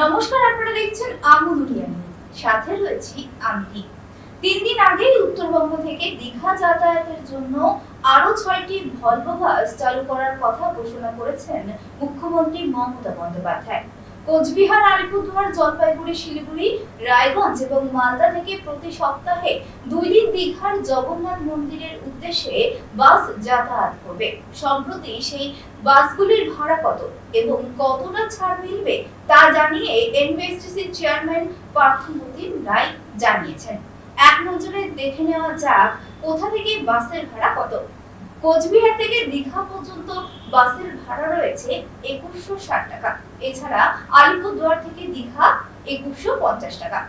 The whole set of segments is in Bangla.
নমস্কার, আপনারা দেখছেন আমুদুরিয়া সাথে রয়েছি আমি। তিন দিন আগেই উত্তরবঙ্গ থেকে দীঘা যাতায়াতের জন্য আরও ছয়টি ভলভো বাস চালু করার কথা ঘোষণা করেছেন মুখ্যমন্ত্রী মমতা বন্দ্যোপাধ্যায়। কোচবিহার, আলিপুরদুয়ার, জলপাইগুড়ি, শিলিগুড়ি, রায়গঞ্জ এবং মালদা থেকে প্রতি সপ্তাহে দুই দিন দীঘার জগন্নাথ মন্দিরের উদ্দেশ্যে বাস যাতায়াত করবে। সম্প্রতি সেই বাসগুলির ভাড়া কত এবং কতটা ছাড় মিলবে তা জানিয়ে এনবিএসটিসির চেয়ারম্যান পার্থমতিন রায় জানিয়েছেন। এক নজরে দেখে নেওয়া যাক কোথা থেকে বাসের ভাড়া কত। কোচবিহার থেকে দীঘা পর্যন্ত বাসের ভাড়া রয়েছে একুশশো ষাট টাকা। এছাড়া আলিপুরদুয়ার থেকে দীঘা একুশশো পঞ্চাশ টাকা।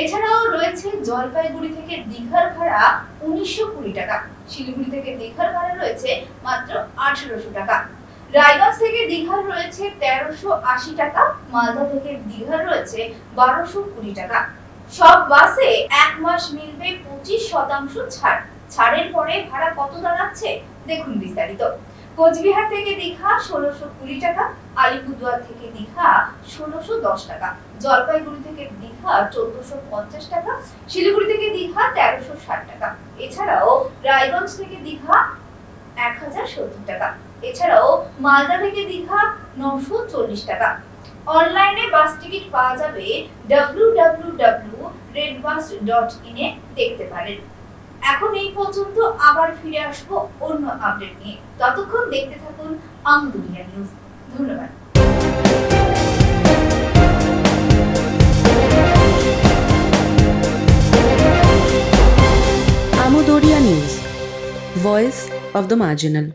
এছাড়াও রয়েছে জলপাইগুড়ি থেকে দীঘার ভাড়া উনিশশো কুড়ি টাকা। শিলিগুড়ি থেকে দীঘার ভাড়া রয়েছে মাত্র আঠারোশো টাকা। রায়গঞ্জ থেকে দীঘার রয়েছে তেরোশো আশি টাকা, মালদা থেকে দীঘার রয়েছে বারোশো কুড়ি টাকা। সব বাসে এক মাস মিলবে পঁচিশ শতাংশ ছাড়। ছাড়ের পরে ভাড়া কত দাঁড়াচ্ছে দেখুন বিস্তারিত। কোচবিহার থেকে দীঘা ষোলোশো কুড়ি টাকা, আলিপুরদুয়ার থেকে দীঘা ষোলোশো দশ টাকা, জলপাইগুড়ি থেকে দীঘা চোদ্দশো পঞ্চাশ টাকা, শিলিগুড়ি থেকে দীঘা তেরোশো ষাট টাকা। এছাড়াও রায়গঞ্জ থেকে দীঘা এক হাজার সত্তর টাকা। এছাড়াও মালদা থেকে দীঘা নশো চল্লিশ টাকা। অনলাইনে বাস টিকিট পাওয়া যাবে W W W redbus dot ইনে দেখতে পারেন। এখন এই পর্যন্ত আবার ফিরে আসব অন্য আপডেট নিয়ে। ততক্ষণ দেখতে থাকুন আম দুনিয়া নিউজ। ধন্যবাদ। Amudoria news, voice of the marginal.